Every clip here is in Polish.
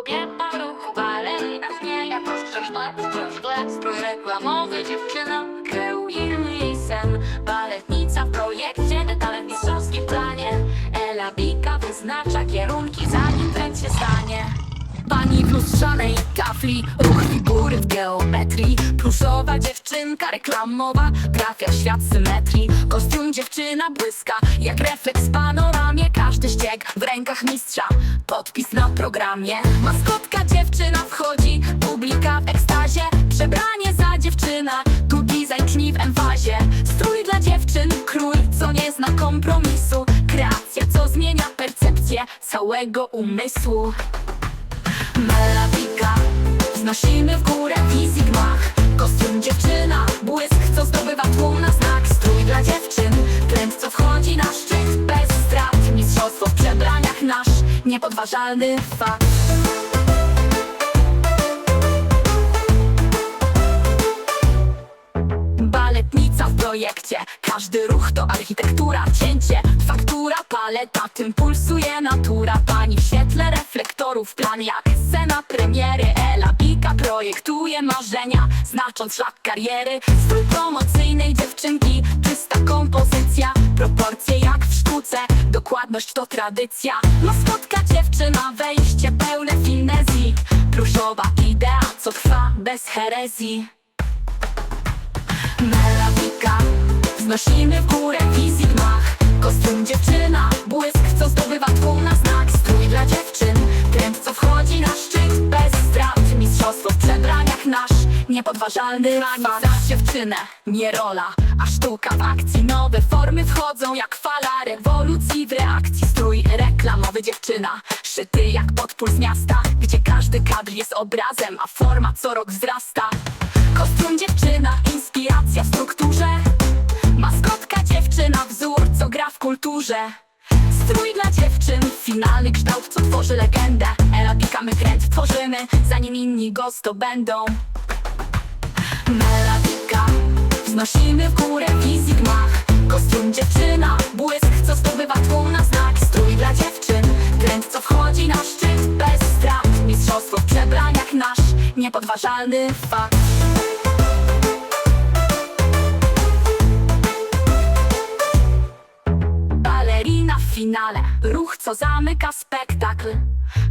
Kobieta w ruchu, balerina zmienia Postrzeszna w Strój reklamowy, dziewczyna Kreujemy jej sen. Baletnica w projekcie, detale w mistrzowskim planie. Ela Bika wyznacza kierunki, zanim trend się stanie. Pani w lustrzanej kafli, reklamowa, trafia w świat symetrii. Kostium dziewczyna błyska, jak refleks w panoramie. Każdy ścieg w rękach mistrza, podpis na programie. Maskotka dziewczyna wchodzi, publika w ekstazie. Przebranie za dziewczyna, tu design tchni w emfazie Strój dla dziewczyn, krój, co nie zna kompromisu. Kreacja, co zmienia percepcję całego umysłu. Melodika Wznosimy w górę wizji gmach Kostium dziewczyna Niepodważalny fakt. Baletnica w projekcie. Każdy ruch to architektura Cięcie, faktura, paleta Tym pulsuje natura. Pani w świetle reflektorów Plan jak scena premiery. Ela Bika projektuje marzenia Znacząc szlak kariery. Strój promocyjnej dziewczynki Czysta kompozycja Dokładność to tradycja. Maskotka dziewczyna Wejście pełne finezji Pluszowa idea Co trwa bez herezji. Melodika Wznosimy w górę wizji gmach Kostium dziewczyna Błysk, co zdobywa tłum na znak. Strój dla dziewczyn Trend, co wchodzi na szczyt. Bez strat Mistrzostwo w przebraniach nasz. Niepodważalny fakt za dziewczynę Nie rola, a sztuka w akcji. Nowe formy wchodzą jak fala Rewolucji w reakcji. Strój reklamowy dziewczyna. Szyty jak podpuls miasta Gdzie każdy kadr jest obrazem A forma co rok wzrasta. Kostium dziewczyna, inspiracja w strukturze. Maskotka dziewczyna, wzór, co gra w kulturze. Strój dla dziewczyn, finalny kształt, co tworzy legendę. Elabika my trend tworzymy, zanim inni go zdobędą Wznosimy w górę wizji gmach Kostium dziewczyna, błysk, co zdobywa tłum na znak. Strój dla dziewczyn, trend, co wchodzi na szczyt. Bez strat, mistrzostwo w przebraniach nasz. Niepodważalny fakt. Balerina w finale, ruch co zamyka spektakl.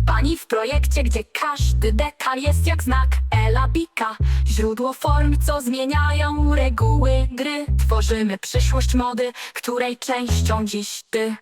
Pani w projekcie, gdzie każdy detal jest jak znak. Ela Bika Źródło form, co zmieniają reguły gry. Tworzymy przyszłość mody, której częścią dziś ty